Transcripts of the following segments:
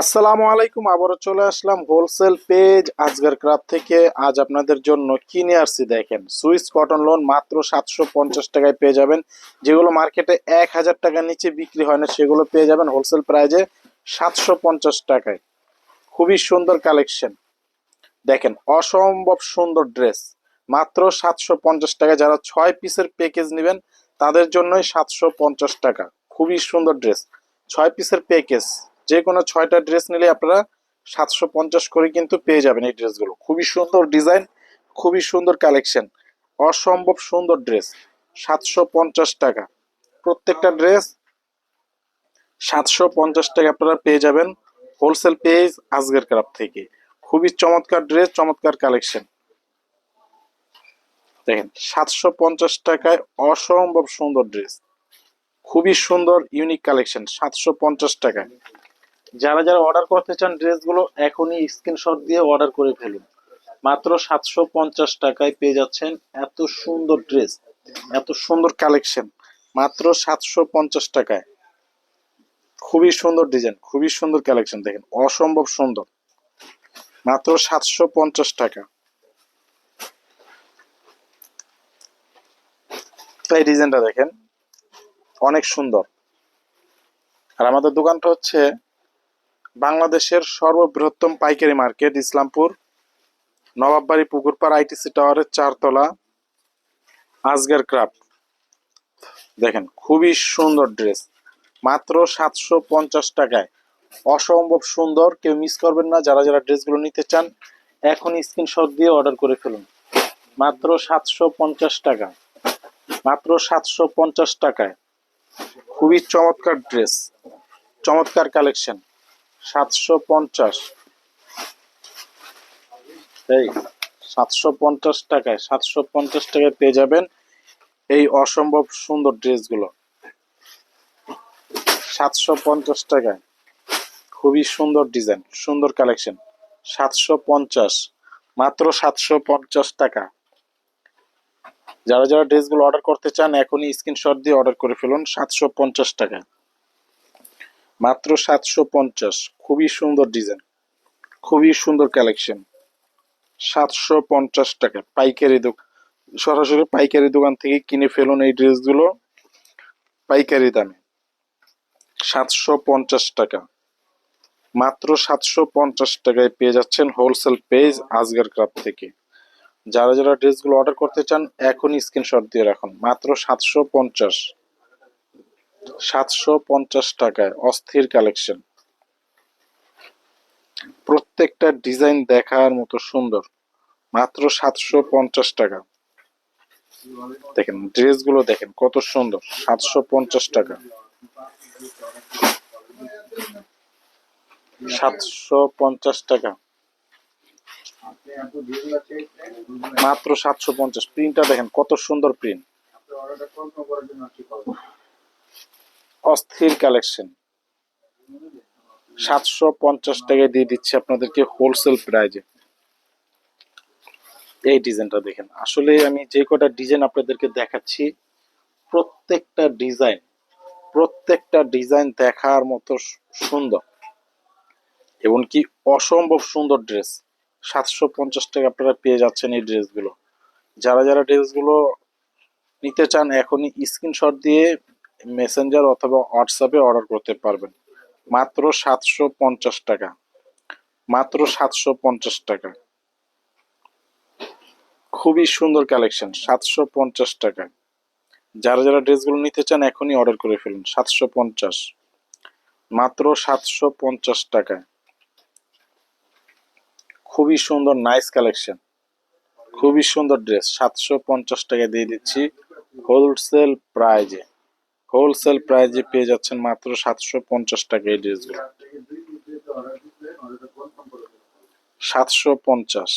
আসসালামু আলাইকুম, আবারও চলে আসলাম হোলসেল পেজ আজগার ক্রাফট থেকে। আজ আপনাদের জন্য কিনে আসছি দেখেন সুইস কটন লোন মাত্র সাতশো পঞ্চাশ টাকায় পেয়ে যাবেন। যেগুলো মার্কেটে এক হাজার টাকার নিচে বিক্রি হয় না, সেগুলো পেয়ে যাবেন হোলসেল প্রাইজে সাতশো পঞ্চাশ টাকায়। খুবই সুন্দর কালেকশন দেখেন, অসম্ভব সুন্দর ড্রেস মাত্র সাতশো পঞ্চাশ টাকা যারা ছয় পিসের প্যাকেজ নেবেন, তাদের জন্যই সাতশো পঞ্চাশ টাকা। খুবই সুন্দর ড্রেস ছয় পিসের প্যাকেজ যে কোনো ছয়টা ড্রেস নিলে আপনারা সাতশো পঞ্চাশ করে কিন্তু পেয়ে যাবেন এই ড্রেসগুলো খুবই সুন্দর ডিজাইন খুবই সুন্দর কালেকশন অসম্ভব সুন্দর ড্রেস সাতশো পঞ্চাশ টাকা। প্রত্যেকটা ড্রেস সাতশো পঞ্চাশ টাকা আপনারা পেয়ে যাবেন হোলসেল পেজ আজগের ক্রাফট থেকে। খুবই চমৎকার ড্রেস চমৎকার কালেকশন দেখেন, সাতশো পঞ্চাশ টাকায় অসম্ভব সুন্দর ড্রেস খুবই সুন্দর ইউনিক কালেকশন সাতশো পঞ্চাশ টাকায়। যারা যারা অর্ডার করতে চান ড্রেসগুলো এখনই স্ক্রিনশট দিয়ে অর্ডার করে ফেলুন। মাত্র সাতশো পঞ্চাশ টাকায় পেয়ে যাচ্ছেন এত সুন্দর ড্রেস এত সুন্দর কালেকশন মাত্র সাতশো পঞ্চাশ টাকায়। খুবই সুন্দর ডিজাইন খুবই সুন্দর কালেকশন দেখেন, অসম্ভব সুন্দর। মাত্র সাতশো পঞ্চাশ টাকা। এই ডিজাইনটা দেখেন, অনেক সুন্দর। আর আমাদের দোকানটা হচ্ছে বাংলাদেশের সর্ববৃহত্তম পাইকারি মার্কেট ইসলামপুর, নবাববাড়ি পুকুরপাড়, আইটিসি টাওয়ারের চারতলা, আজগার ক্রাফট। দেখেন, খুবই সুন্দর ড্রেস। মাত্র সাতশো পঞ্চাশ টাকায়। অসম্ভব সুন্দর, কেউ মিস করবেন না। যারা যারা ড্রেসগুলো নিতে চান এখন স্ক্রিনশট দিয়ে অর্ডার করে ফেলুন। মাত্র সাতশো পঞ্চাশ টাকা। মাত্র সাতশো পঞ্চাশ টাকায়। খুবই চমৎকার ড্রেস। চমৎকার কালেকশন সাতশো পঞ্চাশ। এই সাতশো পঞ্চাশ টাকায়, সাতশো পঞ্চাশ টাকায় পেয়ে যাবেন এই অসম্ভব সুন্দর ড্রেসগুলো। সাতশো পঞ্চাশ টাকায় খুবই সুন্দর ডিজাইন, সুন্দর কালেকশন। সাতশো পঞ্চাশ, মাত্র সাতশো পঞ্চাশ টাকা। যারা যারা ড্রেসগুলো অর্ডার করতে চান, এখনই স্ক্রিনশট দিয়ে অর্ডার করে ফেলুন সাতশো পঞ্চাশ টাকা মাত্র সাতশো পঞ্চাশ। খুবই সুন্দর ডিজাইন। খুবই সুন্দর কালেকশন। সাতশো পঞ্চাশ টাকা। পাইকারি দোকান সরাসরি পাইকারি দোকান থেকে কিনে ফেলুন এই ড্রেসগুলো। পাইকারি দামে। সাতশো পঞ্চাশ টাকা। মাত্র সাতশো পঞ্চাশ টাকায় পেয়ে যাচ্ছেন হোলসেল পেজ আজগার ক্রাফট থেকে। যারা যারা ড্রেসগুলো অর্ডার করতে চান, এখনই স্ক্রিনশট দিয়ে রাখুন। মাত্র সাতশো পঞ্চাশ। সাতশো পঞ্চাশ টাকায় অস্থির কালেকশন। প্রত্যেকটা ডিজাইন দেখার মতো সুন্দর। মাত্র সাতশো পঞ্চাশ টাকা। দেখেন, ড্রেসগুলো দেখেন, কত সুন্দর, সাতশো পঞ্চাশ টাকা। সাতশো পঞ্চাশ টাকা। মাত্র সাতশো পঞ্চাশ। প্রিন্টটা দেখেন, কত সুন্দর প্রিন্ট। অস্থির কালেকশন সাতশো পঞ্চাশ টাকায় দিয়ে দিচ্ছি আপনাদেরকে হোলসেল প্রাইজে এই ডিজাইনটা দেখেন। আসলে আমি যে কটা ডিজাইন আপনাদেরকে দেখাচ্ছি, প্রত্যেকটা ডিজাইন প্রত্যেকটা ডিজাইন দেখার মতো সুন্দর। এবং কি অসম্ভব সুন্দর ড্রেস সাতশো পঞ্চাশ টাকা আপনারা পেয়ে যাচ্ছেন এই ড্রেসগুলো যারা যারা ড্রেসগুলো নিতে চান, এখনই স্ক্রিনশট দিয়ে মেসেঞ্জার অথবা হোয়াটসঅ্যাপে অর্ডার করতে পারবেন। মাত্র সাতশো পঞ্চাশ টাকা। মাত্র সাতশো পঞ্চাশ টাকা। খুবই সুন্দর কালেকশন সাতশো পঞ্চাশ টাকা। যারা যারা ড্রেসগুলো নিতে চান, এখনই অর্ডার করে ফেলুন, সাতশো পঞ্চাশ। মাত্র সাতশো পঞ্চাশ টাকা। খুবই সুন্দর নাইস কালেকশন খুবই সুন্দর ড্রেস সাতশো পঞ্চাশ টাকা দিয়ে দিচ্ছি হোলসেল প্রাইজে হোলসেল প্রাইজে পেয়ে যাচ্ছেন মাত্র সাতশো পঞ্চাশ টাকা এই ড্রেসগুলো। সাতশো পঞ্চাশ।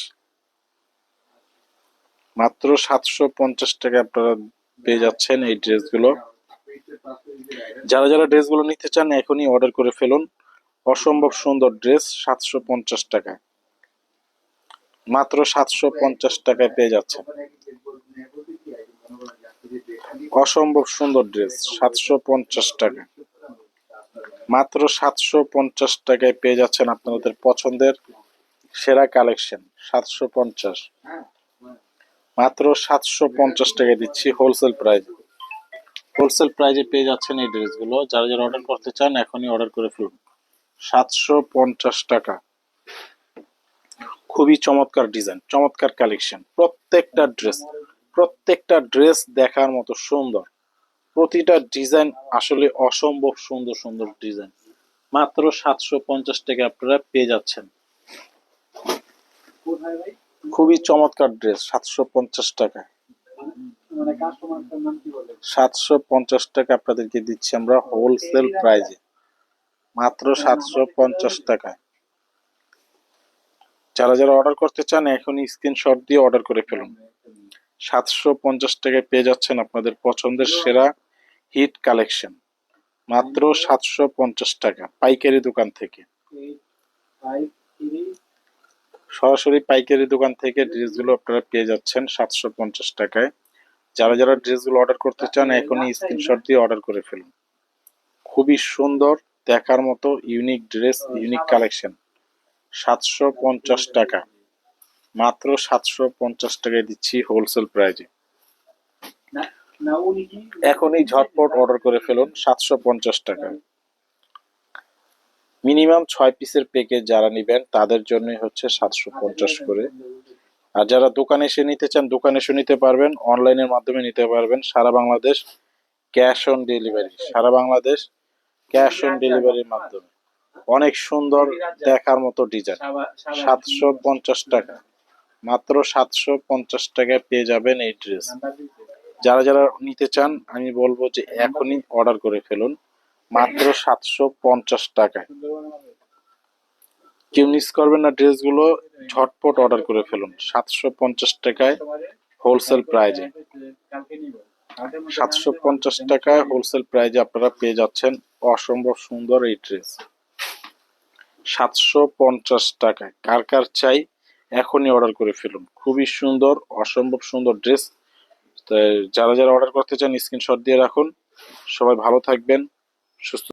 মাত্র সাতশো পঞ্চাশ টাকা আপনারা পেয়ে যাচ্ছেন এই ড্রেসগুলো। যারা যারা ড্রেসগুলো নিতে চান, এখনই অর্ডার করে ফেলুন। অসম্ভব সুন্দর ড্রেস, সাতশো পঞ্চাশ টাকা। মাত্র সাতশো পঞ্চাশ টাকায় পেয়ে যাচ্ছেন। অসম্ভব সুন্দর ড্রেস সাতশো পঞ্চাশ টাকা। মাত্র সাতশো পঞ্চাশ টাকায় পেয়ে যাচ্ছেন আপনাদের পছন্দের সেরা কালেকশন সাতশো পঞ্চাশ। মাত্র সাতশো পঞ্চাশ টাকায় দিচ্ছি হোলসেল প্রাইস হোলসেল প্রাইজে পেয়ে যাচ্ছেন এই ড্রেসগুলো যারা যারা অর্ডার করতে চান, এখনই অর্ডার করে ফেলুন। সাতশো পঞ্চাশ টাকা। খুবই চমৎকার ডিজাইন চমৎকার কালেকশন প্রত্যেকটা ড্রেস প্রত্যেকটা ড্রেস দেখার মতো সুন্দর। প্রতিটা ডিজাইন আসলে অসম্ভব সুন্দর সুন্দর ডিজাইন। মাত্র সাতশো পঞ্চাশ টাকা আপনারা পেয়ে যাচ্ছেন। খুবই চমৎকার ড্রেস, সাতশো পঞ্চাশ টাকা। সাতশো পঞ্চাশ টাকা আপনাদেরকে দিচ্ছি আমরা হোলসেল প্রাইজে। মাত্র সাতশো পঞ্চাশ টাকায় যারা যারা অর্ডার করতে চান, এখনই স্ক্রিনশট দিয়ে অর্ডার করে ফেলুন। সাতশো পঞ্চাশ টাকায় পেয়ে যাচ্ছেন আপনাদের পছন্দের সেরা হিট কালেকশন। মাত্র সাতশো পঞ্চাশ টাকা পাইকারি দোকান থেকে। সরাসরি পাইকারি দোকান থেকে ড্রেসগুলো আপনারা পেয়ে যাচ্ছেন সাতশো পঞ্চাশ টাকায়। যারা যারা ড্রেসগুলো অর্ডার করতে চান, এখনই স্ক্রিনশট দিয়ে অর্ডার করে ফেলুন। খুবই সুন্দর, দেখার মতো ইউনিক ড্রেস, ইউনিক কালেকশন। সাতশো পঞ্চাশ টাকা। মাত্র সাতশো পঞ্চাশ টাকায় দিচ্ছি হোলসেল প্রাইজে এখনই ঝটপট অর্ডার করে ফেলুন, সাতশো পঞ্চাশ টাকা। মিনিমাম ছয় পিসের প্যাকেজ যারা নেবেন, তাদের জন্যই হচ্ছে সাতশো পঞ্চাশ করে। আর যারা দোকানে এসে নিতে চান, দোকানে এসে নিতে পারবেন অনলাইনের মাধ্যমে নিতে পারবেন। সারা বাংলাদেশ ক্যাশ অন ডেলিভারি সারা বাংলাদেশ ক্যাশ অন ডেলিভারির মাধ্যমে। অনেক সুন্দর দেখার মতো ডিজাইন সাতশো পঞ্চাশ টাকা। মাত্র সাতশো পঞ্চাশ টাকায় পেয়ে যাবেন এই ড্রেস যারা যারা নিতে চান, আমি বলব যে এখনই অর্ডার করে ফেলুন। মাত্র সাতশো পঞ্চাশ টাকায়। কেউ মিস করবেন না ড্রেসগুলো ঝটপট অর্ডার করে ফেলুন। সাতশো পঞ্চাশ টাকায় হোলসেল প্রাইজে সাতশো পঞ্চাশ টাকায় হোলসেল প্রাইজে আপনারা পেয়ে যাচ্ছেন অসম্ভব সুন্দর এই ড্রেস সাতশো পঞ্চাশ টাকায়। কার কার চাই এখনই অর্ডার করে ফেলুন। খুবই সুন্দর, অসম্ভব সুন্দর ড্রেস যারা যারা অর্ডার করতে চান স্ক্রিনশট দিয়ে রাখুন। সবাই ভালো থাকবেন, সুস্থ